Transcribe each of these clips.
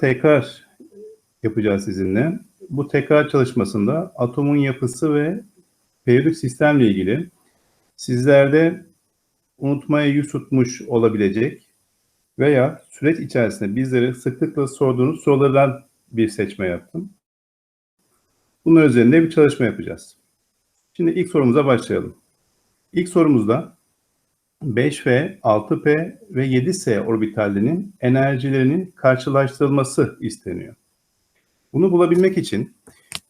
tekrar yapacağız sizinle. Bu tekrar çalışmasında atomun yapısı ve periyodik sistemle ilgili sizlerde unutmaya yüz tutmuş olabilecek veya süreç içerisinde bizlere sıklıkla sorduğunuz sorulardan bir seçme yaptım. Bunun üzerinde bir çalışma yapacağız. Şimdi ilk sorumuza başlayalım. İlk sorumuzda 5F, 6P ve 7S orbitallerinin enerjilerinin karşılaştırılması isteniyor. Bunu bulabilmek için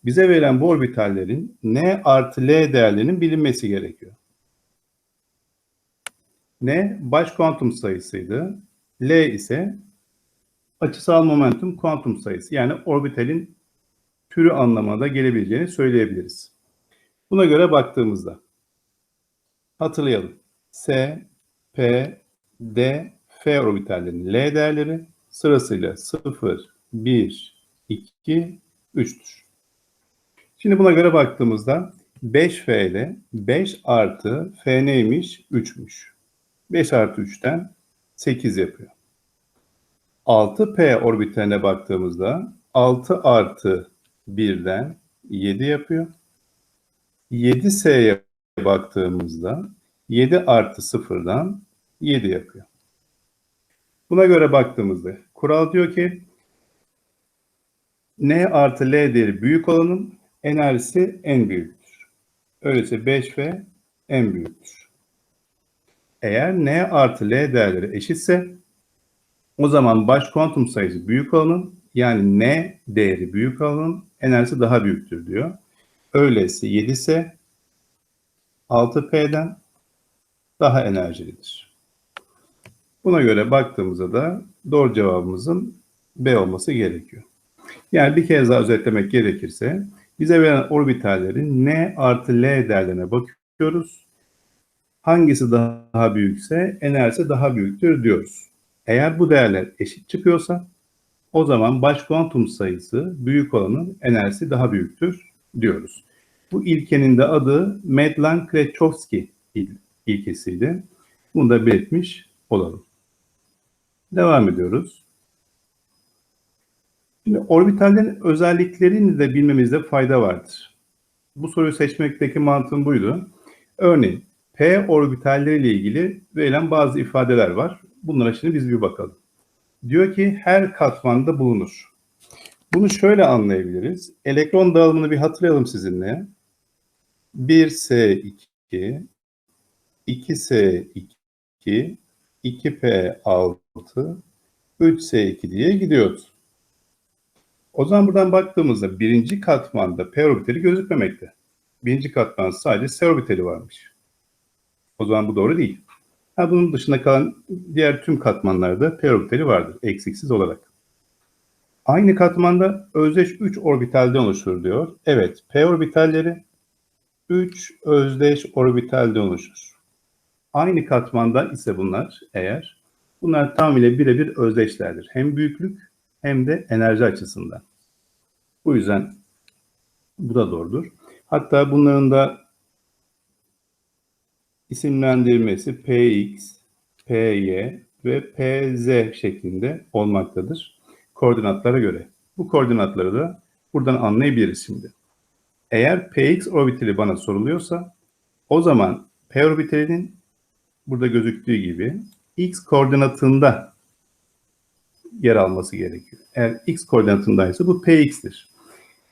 bize verilen bu orbitallerin N artı L değerlerinin bilinmesi gerekiyor. N baş kuantum sayısıydı. L ise açısal momentum kuantum sayısı. Yani orbitalin türü anlamına da gelebileceğini söyleyebiliriz. Buna göre baktığımızda hatırlayalım. S, P, D, F orbitallerinin L değerleri sırasıyla 0, 1, 2, 3'tür. Şimdi buna göre baktığımızda 5F ile 5 artı F neymiş? 3'müş. 5 artı 3'ten 8 yapıyor. 6P orbitaline baktığımızda 6 artı 1'den 7 yapıyor. 7S'ye baktığımızda 7 artı 0'dan 7 yapıyor. Buna göre baktığımızda kural diyor ki N artı L değeri büyük olanın enerjisi en büyüktür. Öyleyse 5F en büyüktür. Eğer N artı L değerleri eşitse o zaman baş kuantum sayısı büyük olanın yani N değeri büyük olanın enerjisi daha büyüktür diyor. Öyleyse 7 ise 6P'den daha enerjilidir. Buna göre baktığımızda da doğru cevabımızın B olması gerekiyor. Yani bir kez daha özetlemek gerekirse bize verilen orbitallerin N artı L değerlerine bakıyoruz. Hangisi daha büyükse enerjisi daha büyüktür diyoruz. Eğer bu değerler eşit çıkıyorsa o zaman baş kuantum sayısı büyük olanın enerjisi daha büyüktür diyoruz. Bu ilkenin de adı Medlan-Krejcikowski ilkesiydi. Bunu da belirtmiş olalım. Devam ediyoruz. Şimdi orbitallerin özelliklerini de bilmemizde fayda vardır. Bu soruyu seçmekteki mantığım buydu. Örneğin P orbitalleriyle ilgili verilen bazı ifadeler var. Bunlara şimdi biz bir bakalım. Diyor ki her katmanda bulunur. Bunu şöyle anlayabiliriz. Elektron dağılımını bir hatırlayalım sizinle. 1S2, 2S2, 2P6, 3S2 diye gidiyoruz. O zaman buradan baktığımızda birinci katmanda P orbitali gözükmemekte. Birinci katman sadece S orbitali varmış. O zaman bu doğru değil. Ha, bunun dışında kalan diğer tüm katmanlarda P orbitali vardır eksiksiz olarak. Aynı katmanda özdeş 3 orbitalden oluşur diyor. Evet, P orbitalleri 3 özdeş orbitalden oluşur. Aynı katmanda ise bunlar eğer bunlar tamamıyla birebir özdeşlerdir. Hem büyüklük hem de enerji açısından. Bu yüzden bu da doğrudur. Hatta bunların da isimlendirmesi Px, Py ve Pz şeklinde olmaktadır. Koordinatlara göre. Bu koordinatları da buradan anlayabiliriz şimdi. Eğer Px orbitali bana soruluyorsa o zaman P orbitalinin burada gözüktüğü gibi x koordinatında yer alması gerekiyor. Eğer x koordinatındaysa bu px'tir.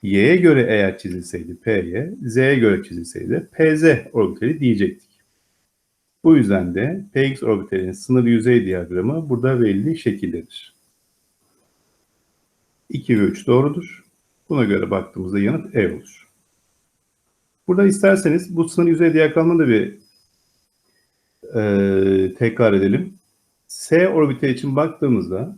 y'ye göre eğer çizilseydi py, z'ye göre çizilseydi pz orbitali diyecektik. Bu yüzden de px orbitalinin sınır yüzey diyagramı burada verildiği şekildedir. 2 ve 3 doğrudur. Buna göre baktığımızda yanıt E olur. Burada isterseniz bu sınır yüzey diyagramını da bir e, tekrar edelim. S orbitali için baktığımızda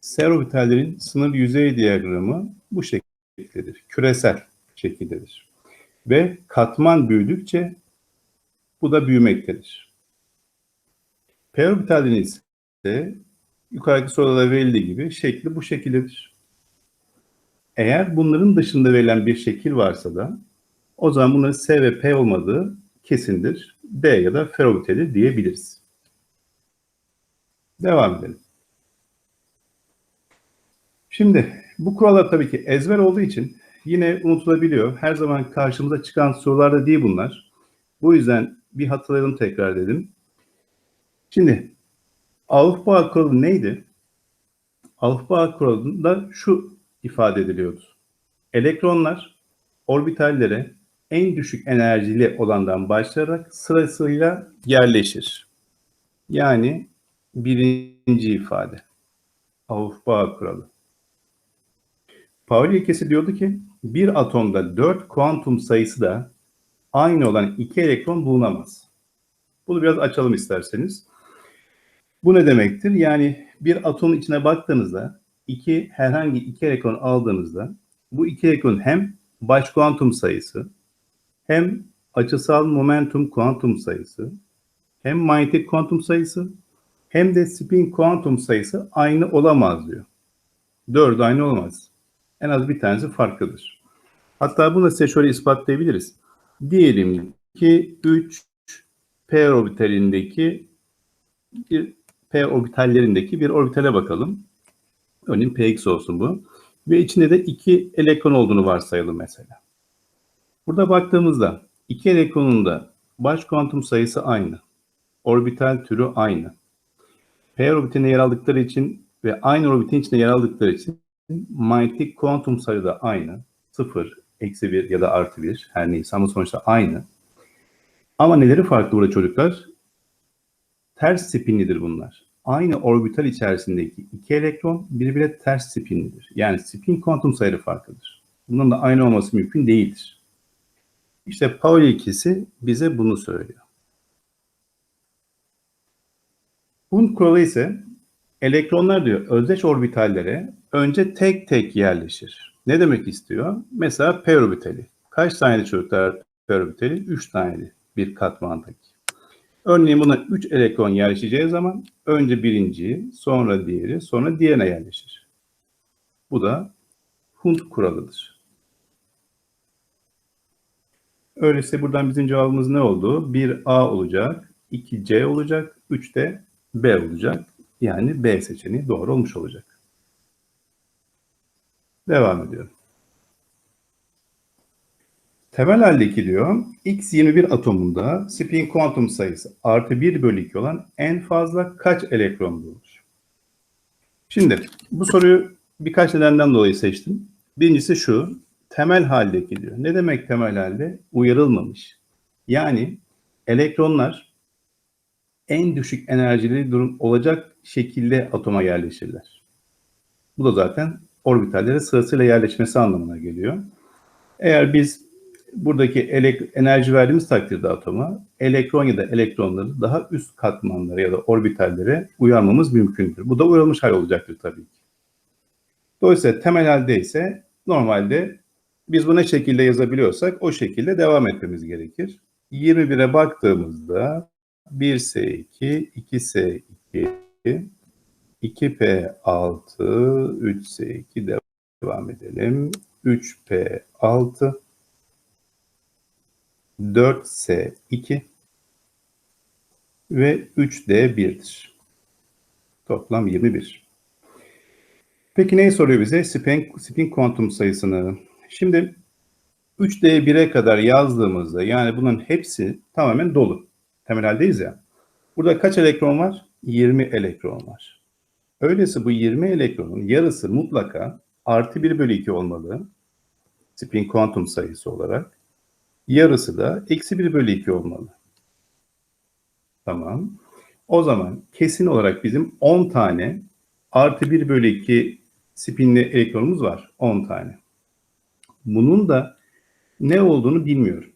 S orbitallerin sınır yüzey diyagramı bu şekildedir. Küresel şekildedir. Ve katman büyüdükçe bu da büyümektedir. P orbitalinin ise yukarıdaki soruda verildiği gibi şekli bu şekildedir. Eğer bunların dışında verilen bir şekil varsa da o zaman bunların S ve P olmadığı kesindir. D ya da F orbitali diyebiliriz. Devam edelim. Şimdi bu kurallar tabii ki ezber olduğu için yine unutulabiliyor. Her zaman karşımıza çıkan sorularda değil bunlar. Bu yüzden bir hatırlayalım tekrar dedim. Şimdi Avrupa kuralı neydi? Avrupa kuralında şu ifade ediliyordu. Elektronlar orbitallere en düşük enerjili olandan başlayarak sırasıyla yerleşir. Yani birinci ifade. Avrupa kuralı. Pauli ilkesi diyordu ki bir atomda dört kuantum sayısı da aynı olan iki elektron bulunamaz. Bunu biraz açalım isterseniz. Bu ne demektir? Yani bir atomun içine baktığınızda iki herhangi iki elektron aldığınızda bu iki elektron hem baş kuantum sayısı hem açısal momentum kuantum sayısı hem manyetik kuantum sayısı hem de spin kuantum sayısı aynı olamaz diyor. Dördü aynı olamaz. En az bir tanesi farklıdır. Hatta bunu size şöyle ispatlayabiliriz. Diyelim ki 3 p orbitalindeki bir p orbitallerindeki bir orbitale bakalım. Örneğin px olsun bu. Ve içinde de iki elektron olduğunu varsayalım mesela. Burada baktığımızda iki elektronun da baş kuantum sayısı aynı. Orbital türü aynı. P orbitinde yer aldıkları için ve aynı orbitin içinde yer aldıkları için manyetik kuantum sayı da aynı. 0, eksi 1 ya da artı 1 her neyse ama sonuçta aynı. Ama neleri farklı burada çocuklar? Ters spinlidir bunlar. Aynı orbital içerisindeki iki elektron birbirine ters spinlidir. Yani spin kuantum sayıları farklıdır. Bunun da aynı olması mümkün değildir. İşte Pauli ikisi bize bunu söylüyor. Hund kuralı ise elektronlar diyor özdeş orbitallere önce tek tek yerleşir. Ne demek istiyor? Mesela p orbitali. Kaç tane çocuklar p orbitali? 3 tane bir katmandaki. Örneğin buna 3 elektron yerleşeceği zaman önce birinci, sonra diğeri, sonra diğerine yerleşir. Bu da Hund kuralıdır. Öyleyse buradan bizim cevabımız ne oldu? 1A olacak, 2C olacak, 3 de B olacak. Yani B seçeneği doğru olmuş olacak. Devam ediyorum. Temel haldeki diyor, X21 atomunda spin kuantum sayısı artı 1 bölü 2 olan en fazla kaç elektron bulunur? Şimdi bu soruyu birkaç nedenden dolayı seçtim. Birincisi şu, temel haldeki diyor. Ne demek temel halde? Uyarılmamış. Yani elektronlar en düşük enerjili durum olacak şekilde atoma yerleşirler. Bu da zaten orbitallere sırasıyla yerleşmesi anlamına geliyor. Eğer biz buradaki enerji verdiğimiz takdirde atoma elektron ya da elektronları daha üst katmanlara ya da orbitallere uyarmamız mümkündür. Bu da uyarılmış hal olacaktır tabii ki. Dolayısıyla temel halde ise normalde biz bu ne şekilde yazabiliyorsak o şekilde devam etmemiz gerekir. 21'e baktığımızda 1S2, 2S2, 2P6, 3S2 devam edelim. 3P6, 4S2 ve 3D1'dir. Toplam 21. Peki neyi soruyor bize? Spin, spin kuantum sayısını. Şimdi 3D1'e kadar yazdığımızda yani bunun hepsi tamamen dolu. Temel haldeyiz ya. Burada kaç elektron var? 20 elektron var. Öyleyse bu 20 elektronun yarısı mutlaka artı 1 bölü 2 olmalı. Spin kuantum sayısı olarak. Yarısı da eksi 1 bölü 2 olmalı. Tamam. O zaman kesin olarak bizim 10 tane artı 1 bölü 2 spinli elektronumuz var. 10 tane. Bunun da ne olduğunu bilmiyorum.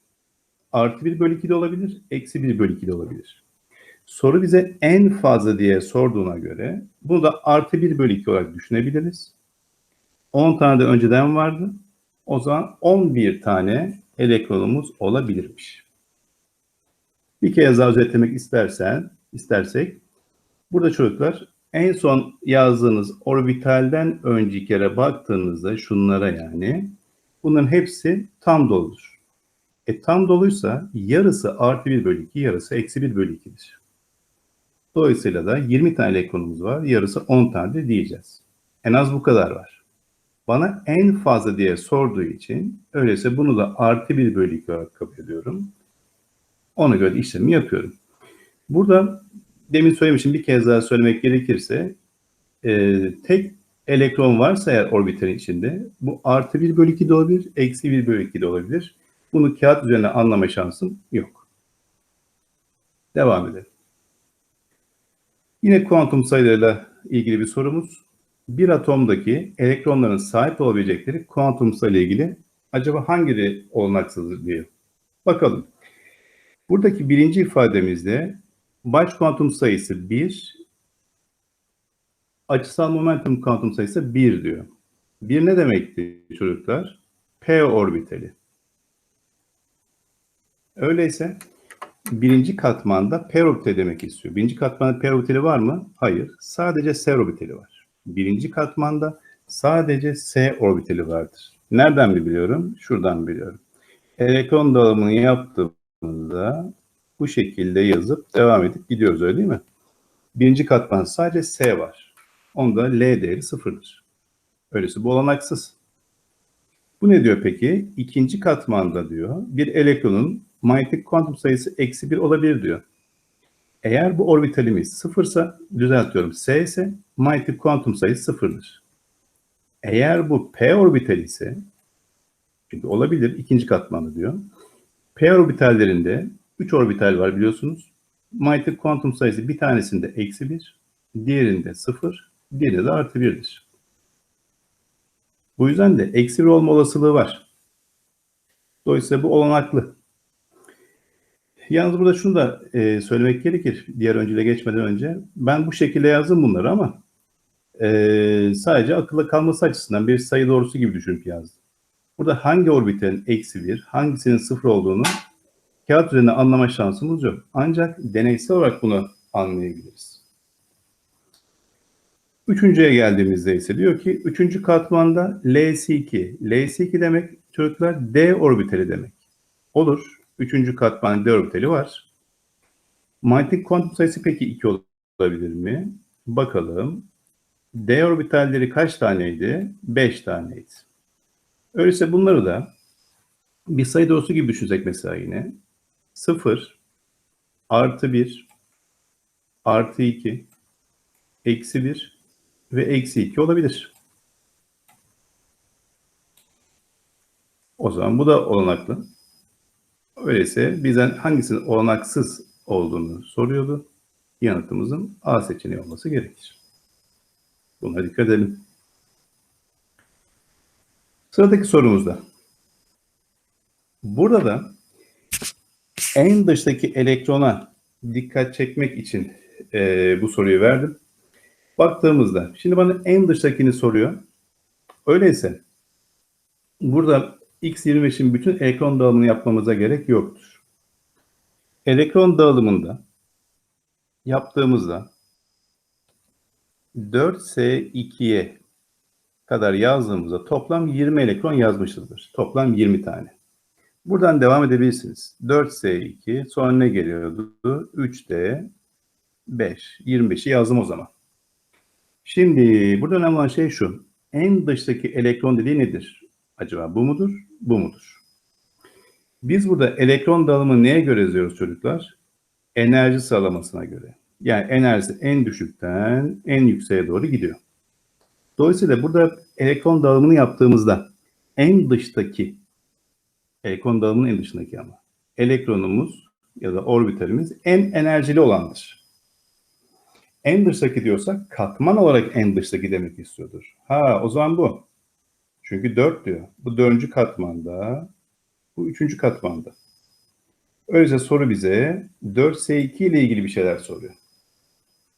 Artı 1 bölü 2 de olabilir, eksi 1 bölü 2 de olabilir. Soru bize en fazla diye sorduğuna göre bunu da artı 1 bölü 2 olarak düşünebiliriz. 10 tane de önceden vardı. O zaman 11 tane elektronumuz olabilirmiş. Bir kez daha özetlemek istersen, istersek burada çocuklar en son yazdığınız orbitalden önceki yere baktığınızda şunlara yani bunların hepsi tam doludur. E tam doluysa yarısı artı 1 bölü 2, yarısı eksi 1 bölü 2'dir. Dolayısıyla da 20 tane elektronumuz var. Yarısı 10 tane de diyeceğiz. En az bu kadar var. Bana en fazla diye sorduğu için öyleyse bunu da artı 1 bölü 2 olarak kabul ediyorum. Ona göre işlemi yapıyorum. Burada demin söylemişim bir kez daha söylemek gerekirse e, tek elektron varsa eğer orbitalin içinde bu artı 1 bölü 2 de olabilir, eksi 1 bölü 2 de olabilir. Bunu kağıt üzerine anlama şansım yok. Devam edelim. Yine kuantum sayılarıyla ilgili bir sorumuz. Bir atomdaki elektronların sahip olabilecekleri kuantum sayıyla ilgili acaba hangileri olanaksızdır diye. Bakalım. Buradaki birinci ifademizde baş kuantum sayısı 1, açısal momentum kuantum sayısı 1 diyor. 1 ne demekti çocuklar? P orbitali. Öyleyse birinci katmanda P orbitali demek istiyor. Birinci katmanda P orbitali var mı? Hayır. Sadece S orbitali var. Birinci katmanda sadece S orbitali vardır. Nereden biliyorum? Şuradan biliyorum. Elektron dağılımını yaptığımızda bu şekilde yazıp devam edip gidiyoruz öyle değil mi? Birinci katman sadece S var. Onda L değeri sıfırdır. Öyleyse bu olanaksız. Bu ne diyor peki? İkinci katmanda diyor bir elektronun manyetik kuantum sayısı eksi bir olabilir diyor. Eğer bu orbitalimiz sıfırsa, düzeltiyorum S ise manyetik kuantum sayısı sıfırdır. Eğer bu P orbitali ise, çünkü olabilir ikinci katmanı diyor. P orbitallerinde 3 orbital var biliyorsunuz. Manyetik kuantum sayısı bir tanesinde eksi 1, diğerinde 0, diğerinde de artı 1'dir. Bu yüzden de eksi 1 olma olasılığı var. Dolayısıyla bu olanaklı. Yalnız burada şunu da e, söylemek gerekir diğer öncüle geçmeden önce. Ben bu şekilde yazdım bunları ama e, sadece akılda kalması açısından bir sayı doğrusu gibi düşünüp yazdım. Burada hangi orbitin eksi 1, hangisinin 0 olduğunu kağıt üzerinde anlama şansımız yok. Ancak deneysel olarak bunu anlayabiliriz. Üçüncüye geldiğimizde ise diyor ki üçüncü katmanda LS2. LS2 demek çocuklar D orbitali demek. Olur. Üçüncü katman D orbitali var. Manyetik kuantum sayısı peki 2 olabilir mi? Bakalım. D orbitalleri kaç taneydi? 5 taneydi. Öyleyse bunları da bir sayı doğrusu gibi düşünsek mesela yine. 0, artı 1, artı 2, eksi 1 ve eksi 2 olabilir. O zaman bu da olanaklı. Öyleyse bizden hangisinin olanaksız olduğunu soruyordu. Yanıtımızın A seçeneği olması gerekir. Buna dikkat edelim. Sıradaki sorumuzda. Burada da en dıştaki elektrona dikkat çekmek için e, bu soruyu verdim. Baktığımızda, şimdi bana en dıştakini soruyor. Öyleyse burada X25'in bütün elektron dağılımını yapmamıza gerek yoktur. Elektron dağılımında yaptığımızda 4S2'ye kadar yazdığımızda toplam 20 elektron yazmışızdır. Toplam 20 tane. Buradan devam edebilirsiniz. 4S2 sonra ne geliyordu? 3D 5. 25'i yazdım o zaman. Şimdi burada önemli olan şey şu. En dıştaki elektron dediği nedir? Acaba bu mudur? Bu mudur? Biz burada elektron dağılımı neye göre yazıyoruz çocuklar? Enerji sıralamasına göre. Yani enerjisi en düşükten en yükseğe doğru gidiyor. Dolayısıyla burada elektron dağılımını yaptığımızda en dıştaki elektron dağılımının en dışındaki ama elektronumuz ya da orbitalimiz en enerjili olandır. En dıştaki diyorsak katman olarak en dıştaki demek istiyordur. Ha o zaman bu. Çünkü 4 diyor. Bu dördüncü katmanda, bu üçüncü katmanda. Öyleyse soru bize 4S2 ile ilgili bir şeyler soruyor.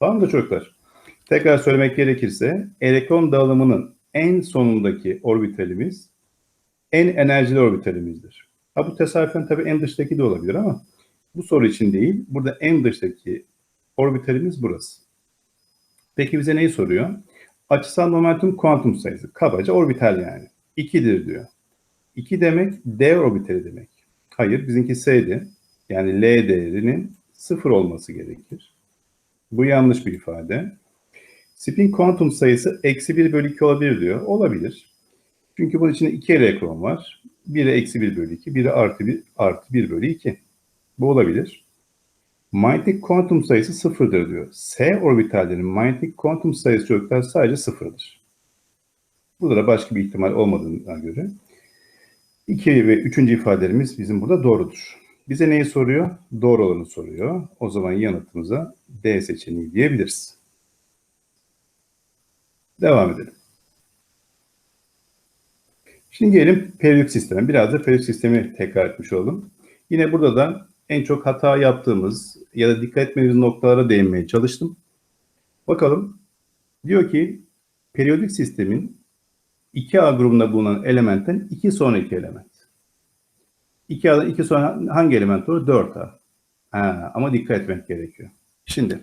Tamam da çocuklar. Tekrar söylemek gerekirse elektron dağılımının en sonundaki orbitalimiz en enerjili orbitalimizdir. Ha bu tesadüfen tabii en dıştaki de olabilir ama bu soru için değil. Burada en dıştaki orbitalimiz burası. Peki bize neyi soruyor? Açısal momentum kuantum sayısı. Kabaca orbital yani. 2'dir diyor. 2 demek D orbitali demek. Hayır bizimki S'di. Yani L değerinin 0 olması gerekir. Bu yanlış bir ifade. Spin kuantum sayısı eksi 1 bölü 2 olabilir diyor. Olabilir. Çünkü bunun içinde iki elektron var. Biri eksi 1 bölü 2, biri artı 1, artı 1 bölü 2. Bu olabilir. Manyetik kuantum sayısı sıfırdır diyor. S orbitallerinin manyetik kuantum sayısı çocuklar sadece sıfırdır. Burada da başka bir ihtimal olmadığına göre iki ve üçüncü ifadelerimiz bizim burada doğrudur. Bize neyi soruyor? Doğru olanı soruyor. O zaman yanıtımıza D seçeneği diyebiliriz. Devam edelim. Şimdi gelelim periyodik sisteme. Biraz da periyodik sistemi tekrar etmiş oldum. Yine burada da en çok hata yaptığımız ya da dikkat etmemiz noktalara değinmeye çalıştım. Bakalım. Diyor ki periyodik sistemin 2A grubunda bulunan elementten 2 sonraki element. 2A'dan 2 sonra hangi element olur? 4A. Ha, ama dikkat etmek gerekiyor. Şimdi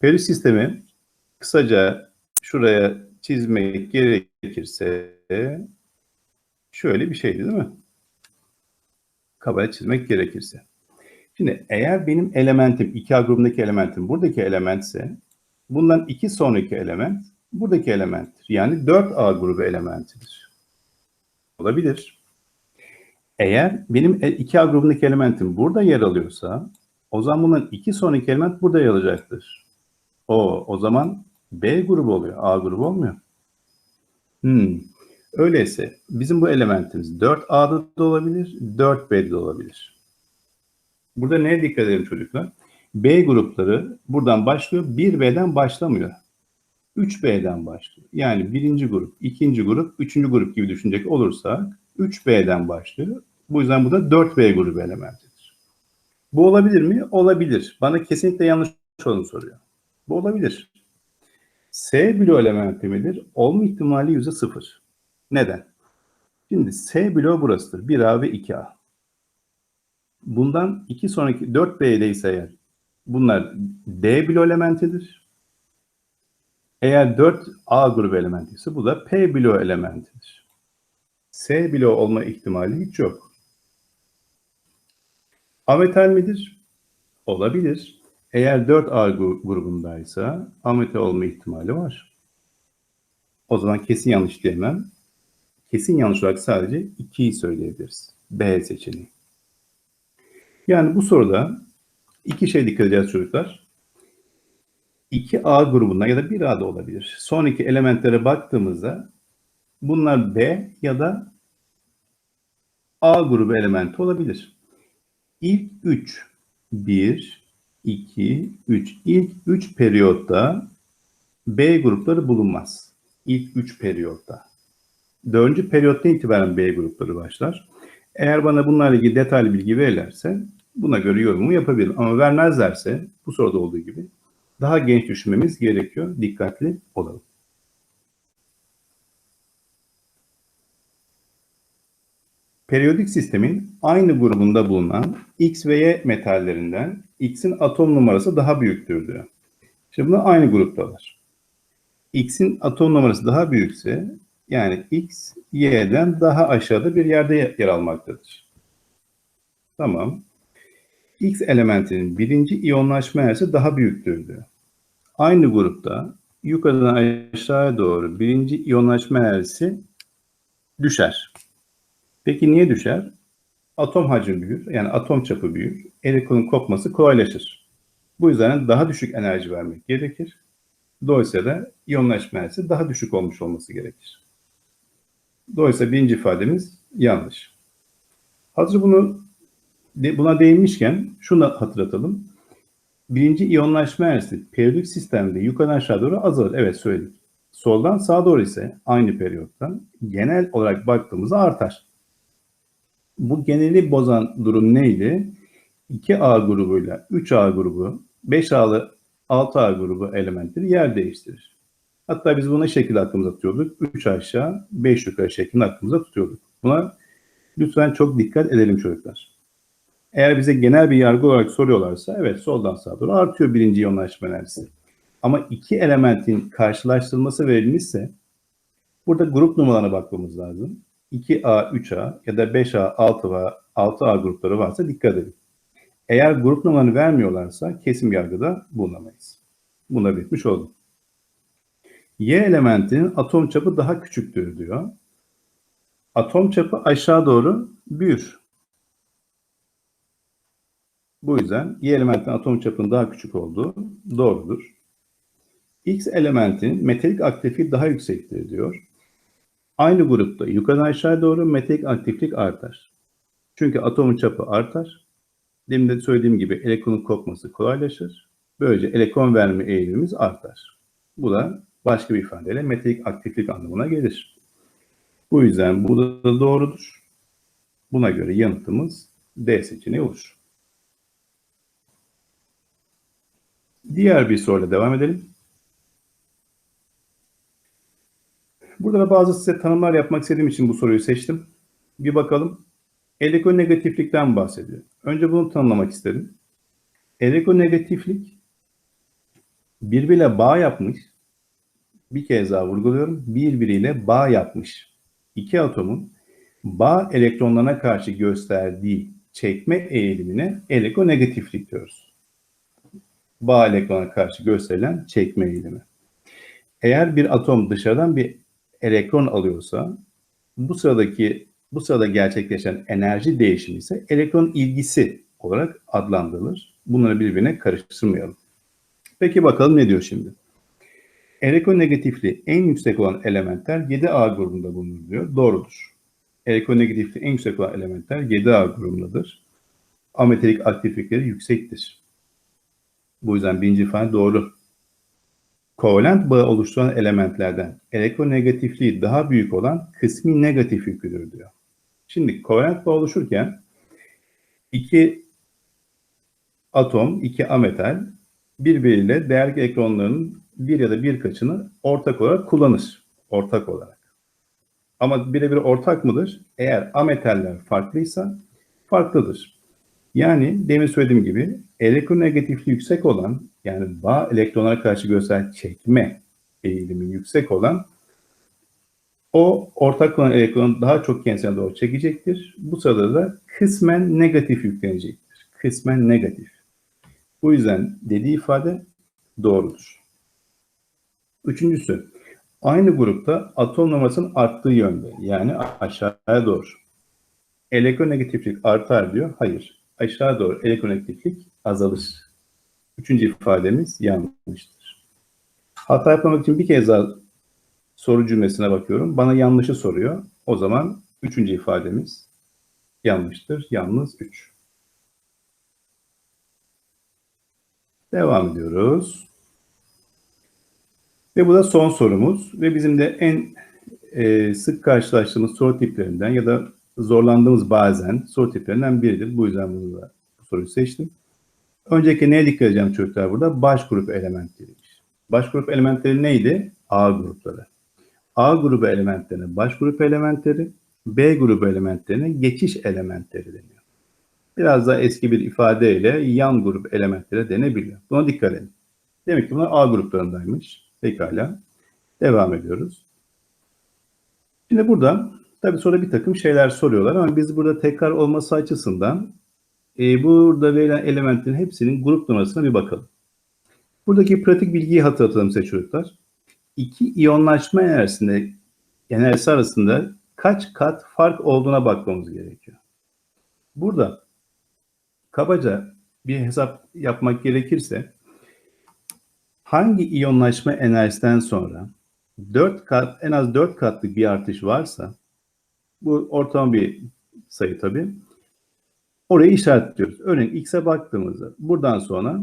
periyodik sistemi kısaca şuraya çizmek gerekirse şöyle bir şeydi değil mi? Kabaca çizmek gerekirse. Şimdi eğer benim elementim 2A grubundaki elementim buradaki elementse bundan iki sonraki element buradaki elementtir. Yani 4A grubu elementidir. Olabilir. Eğer benim 2A grubundaki elementim burada yer alıyorsa o zaman bundan iki sonraki element burada yer alacaktır. O, o zaman B grubu oluyor. A grubu olmuyor. Hmm. Öyleyse bizim bu elementimiz 4A'da da olabilir, 4B'de de olabilir. Burada neye dikkat edelim çocuklar? B grupları buradan başlıyor, 1B'den başlamıyor. 3B'den başlıyor. Yani birinci grup, ikinci grup, üçüncü grup gibi düşünecek olursak 3B'den başlıyor. Bu yüzden bu da 4B grubu elementidir. Bu olabilir mi? Olabilir. Bana kesinlikle yanlış olanı soruyor. Bu olabilir. S bloğu elementi midir? Olma ihtimali yüzde sıfır. Neden? Şimdi S bloğu burasıdır. 1A ve 2A. Bundan iki sonraki 4B'de ise eğer bunlar D bloğu elementidir. Eğer 4A grubu elementi ise bu da P bloğu elementidir. S bloğu olma ihtimali hiç yok. Ametal midir? Olabilir. Eğer 4A grubundaysa ametal olma ihtimali var. O zaman kesin yanlış diyemem. Kesin yanlış olarak sadece 2'yi söyleyebiliriz. B seçeneği. Yani bu soruda iki şey dikkat edeceğiz çocuklar. 2A grubunda ya da 1A da olabilir. Sonraki elementlere baktığımızda bunlar B ya da A grubu elementi olabilir. İlk 3, 1, 2, 3. İlk 3 periyotta B grupları bulunmaz. İlk 3 periyotta. Dördüncü periyottan itibaren B grupları başlar. Eğer bana bunlarla ilgili detaylı bilgi verirlerse buna göre yorumumu yapabilirim. Ama vermezlerse bu soruda olduğu gibi daha genç düşünmemiz gerekiyor. Dikkatli olalım. Periyodik sistemin aynı grubunda bulunan X ve Y metallerinden X'in atom numarası daha büyüktür diyor. Şimdi bunlar aynı gruptalar. X'in atom numarası daha büyükse yani X, Y'den daha aşağıda bir yerde yer almaktadır. Tamam. X elementinin birinci iyonlaşma enerjisi daha büyüktür. Aynı grupta yukarıdan aşağıya doğru birinci iyonlaşma enerjisi düşer. Peki niye düşer? Atom hacmi büyür, yani atom çapı büyür, elektronun kopması kolaylaşır. Bu yüzden daha düşük enerji vermek gerekir. Dolayısıyla da iyonlaşma enerjisi daha düşük olmuş olması gerekir. Dolayısıyla birinci ifademiz yanlış. Hazır bunu buna değinmişken şunu hatırlatalım. Birinci iyonlaşma enerjisi periyodik sistemde yukarıdan aşağı doğru azalır. Evet söyledik. Soldan sağa doğru ise aynı periyottan genel olarak baktığımızda artar. Bu geneli bozan durum neydi? 2A grubuyla 3A grubu, 5A'lı 6A grubu elementleri yer değiştirir. Hatta biz buna şekil aklımıza tutuyorduk. 3 aşağı, 5 yukarı şeklinde aklımıza tutuyorduk. Buna lütfen çok dikkat edelim çocuklar. Eğer bize genel bir yargı olarak soruyorlarsa evet soldan sağa doğru artıyor birinci iyonlaşma enerjisi. Ama iki elementin karşılaştırılması verilmişse burada grup numaralarına bakmamız lazım. 2A, 3A ya da 5A, 6A, 6A grupları varsa dikkat edin. Eğer grup numaralarını vermiyorlarsa kesim yargıda bulunamayız. Bunu da belirtmiş oldum. Y elementinin atom çapı daha küçüktür diyor. atom çapı aşağı doğru büyür. Bu yüzden Y elementin atom çapının daha küçük olduğu doğrudur. X elementin metalik aktifliği daha yüksektir diyor. Aynı grupta yukarıdan aşağı doğru metalik aktiflik artar. Çünkü atomun çapı artar. Demin de söylediğim gibi elektronun kopması kolaylaşır. Böylece elektron verme eğilimimiz artar. Bu da başka bir ifadeyle metalik aktiflik anlamına gelir. Bu yüzden bu da doğrudur. Buna göre yanıtımız D seçeneği olur. Diğer bir soruyla devam edelim. Burada da bazı size tanımlar yapmak istediğim için bu soruyu seçtim. Bir bakalım. Elektronegatiflikten bahsediyor. Önce bunu tanımlamak istedim. Elektronegatiflik birbiriyle bağ yapmış. Bir kez daha vurguluyorum. Birbiriyle bağ yapmış. İki atomun bağ elektronlarına karşı gösterdiği çekme eğilimine elektronegatiflik diyoruz. Bağ elektrona karşı gösterilen çekme eğilimi. Eğer bir atom dışarıdan bir elektron alıyorsa bu sıradaki bu sırada gerçekleşen enerji değişimi ise elektron ilgisi olarak adlandırılır. Bunları birbirine karıştırmayalım. Peki bakalım ne diyor şimdi? Elektronegatifliği en yüksek olan elementler 7A grubunda bulunur diyor. Doğrudur. Elektronegatifliği en yüksek olan elementler 7A grubundadır. Ametrik aktiflikleri yüksektir. Bu yüzden birinci ifade doğru. Kovalent bağı oluşturan elementlerden elektronegatifliği daha büyük olan kısmi negatif yüklüdür diyor. Şimdi kovalent bağ oluşurken iki atom, iki ametal birbiriyle değerli elektronlarının bir ya da birkaçını ortak olarak kullanır. Ortak olarak. Ama birebir ortak mıdır? Eğer ametaller farklıysa farklıdır. Yani demin söylediğim gibi elektronegatifliği yüksek olan yani bağ elektronlara karşı gösteren çekme eğilimi yüksek olan o ortak olan elektron daha çok kendisine doğru çekecektir. Bu sırada da kısmen negatif yüklenecektir. Kısmen negatif. Bu yüzden dediği ifade doğrudur. Üçüncüsü, aynı grupta atom numarasının arttığı yönde yani aşağıya doğru. Elektronegatiflik artar diyor. Hayır. Aşağı doğru elektronegatiflik azalır. Üçüncü ifademiz yanlıştır. Hata yapmamak için bir kez daha soru cümlesine bakıyorum. Bana yanlışı soruyor. O zaman üçüncü ifademiz yanlıştır. Yalnız 3. Devam ediyoruz. Ve bu da son sorumuz ve bizim de en e, sık karşılaştığımız soru tiplerinden ya da zorlandığımız bazen soru tiplerinden biridir. Bu yüzden bunu da, bu soruyu seçtim. Önceki neye dikkat edeceğim çocuklar burada? Baş grup elementleriymiş. Baş grup elementleri neydi? A grupları. A grubu elementlerine baş grup elementleri, B grubu elementlerine geçiş elementleri deniyor. Biraz daha eski bir ifadeyle yan grup elementleri denebiliyor. Buna dikkat edin. Demek ki bunlar A gruplarındaymış. Pekala. Devam ediyoruz. Şimdi burada tabii sonra bir takım şeyler soruyorlar ama biz burada tekrar olması açısından e, burada verilen elementlerin hepsinin grup numarasına bir bakalım. Buradaki pratik bilgiyi hatırlatalım size çocuklar. İki iyonlaşma enerjisinde enerjisi arasında kaç kat fark olduğuna bakmamız gerekiyor. Burada kabaca bir hesap yapmak gerekirse hangi iyonlaşma enerjisinden sonra 4 kat en az 4 katlık bir artış varsa bu ortalama bir sayı tabii. Orayı işaretliyoruz. Örneğin x'e baktığımızda buradan sonra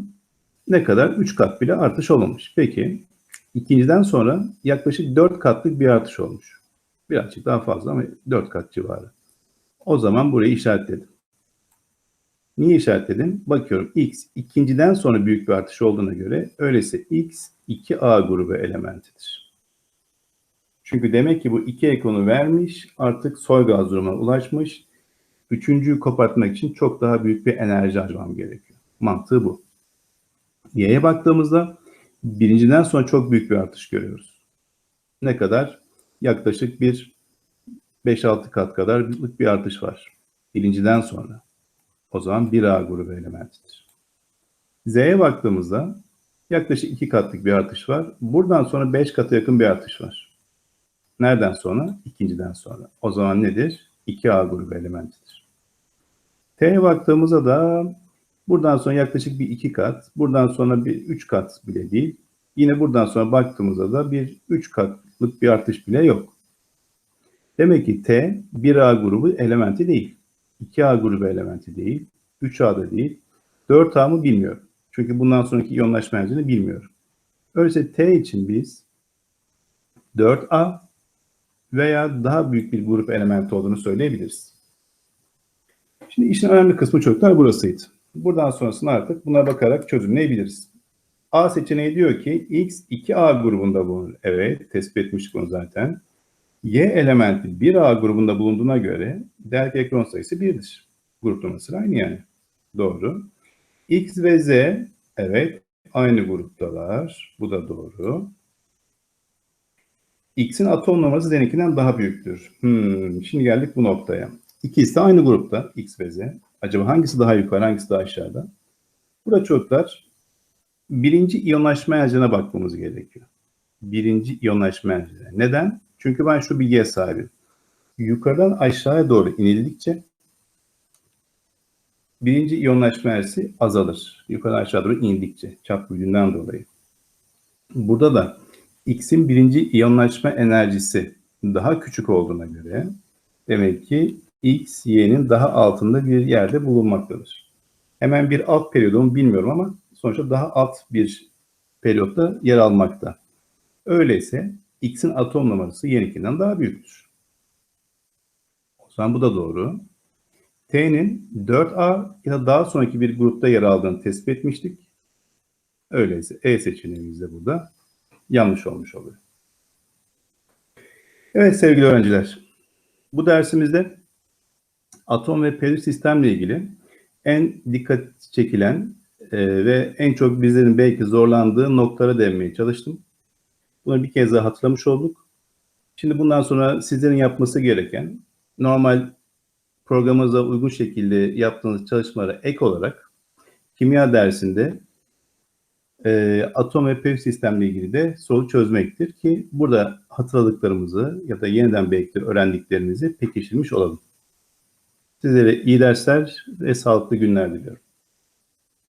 ne kadar? 3 kat bile artış olmamış. Peki ikinciden sonra yaklaşık 4 katlık bir artış olmuş. Birazcık daha fazla ama 4 kat civarı. O zaman burayı işaretledim. Niye işaretledim? Bakıyorum x ikinciden sonra büyük bir artış olduğuna göre öyleyse x 2a grubu elementidir. Çünkü demek ki bu iki ekonu vermiş artık soy gaz durumuna ulaşmış. Üçüncüyü kopartmak için çok daha büyük bir enerji harcamam gerekiyor. Mantığı bu. Y'ye baktığımızda birinciden sonra çok büyük bir artış görüyoruz. Ne kadar? Yaklaşık bir 5-6 kat kadar bir artış var. Birinciden sonra. O zaman 1A grubu elementidir. Z'ye baktığımızda yaklaşık 2 katlık bir artış var. Buradan sonra 5 kata yakın bir artış var. Nereden sonra? İkinciden sonra. O zaman nedir? 2A grubu elementidir. T'ye baktığımızda da buradan sonra yaklaşık bir iki kat, buradan sonra bir üç kat bile değil. Yine buradan sonra baktığımızda da bir üç katlık bir artış bile yok. Demek ki T 1A grubu elementi değil. 2A grubu elementi değil. 3A'da değil. 4A mı bilmiyorum. Çünkü bundan sonraki iyonlaşma enerjini bilmiyorum. Öyleyse T için biz 4A veya daha büyük bir grup elementi olduğunu söyleyebiliriz. Şimdi işin önemli kısmı çocuklar burasıydı. Buradan sonrasını artık buna bakarak çözümleyebiliriz. A seçeneği diyor ki X 2A grubunda bulunur. Evet tespit etmiştik bunu zaten. Y elementi 1A grubunda bulunduğuna göre delta elektron sayısı 1'dir. Grup numarası aynı yani. Doğru. X ve Z evet aynı gruptalar. Bu da doğru. X'in atom numarası Z'ninkinden daha büyüktür. Hmm, şimdi geldik bu noktaya. İkisi de aynı grupta X ve Z. Acaba hangisi daha yukarı, hangisi daha aşağıda? Burada çocuklar birinci iyonlaşma enerjine bakmamız gerekiyor. Birinci iyonlaşma enerjine. Neden? Çünkü ben şu bilgiye sahibim. Yukarıdan aşağıya doğru inildikçe birinci iyonlaşma enerjisi azalır. Yukarıdan aşağı doğru indikçe çap büyüdüğünden dolayı. Burada da X'in birinci iyonlaşma enerjisi daha küçük olduğuna göre demek ki X, Y'nin daha altında bir yerde bulunmaktadır. Hemen bir alt periyodumu bilmiyorum ama sonuçta daha alt bir periyotta yer almakta. Öyleyse X'in atom numarası Y'ninkinden daha büyüktür. O zaman bu da doğru. T'nin 4A ya da daha sonraki bir grupta yer aldığını tespit etmiştik. Öyleyse E seçeneğimiz de burada yanlış olmuş oluyor. Evet sevgili öğrenciler, bu dersimizde atom ve periyot sistemle ilgili en dikkat çekilen e, ve en çok bizlerin belki zorlandığı noktalara değinmeye çalıştım. Bunu bir kez daha hatırlamış olduk. Şimdi bundan sonra sizlerin yapması gereken normal programınıza uygun şekilde yaptığınız çalışmalara ek olarak kimya dersinde e, atom ve periyot sistemle ilgili de soru çözmektir ki burada hatırladıklarımızı ya da yeniden belki öğrendiklerimizi pekiştirmiş olalım. Sizlere iyi dersler ve sağlıklı günler diliyorum.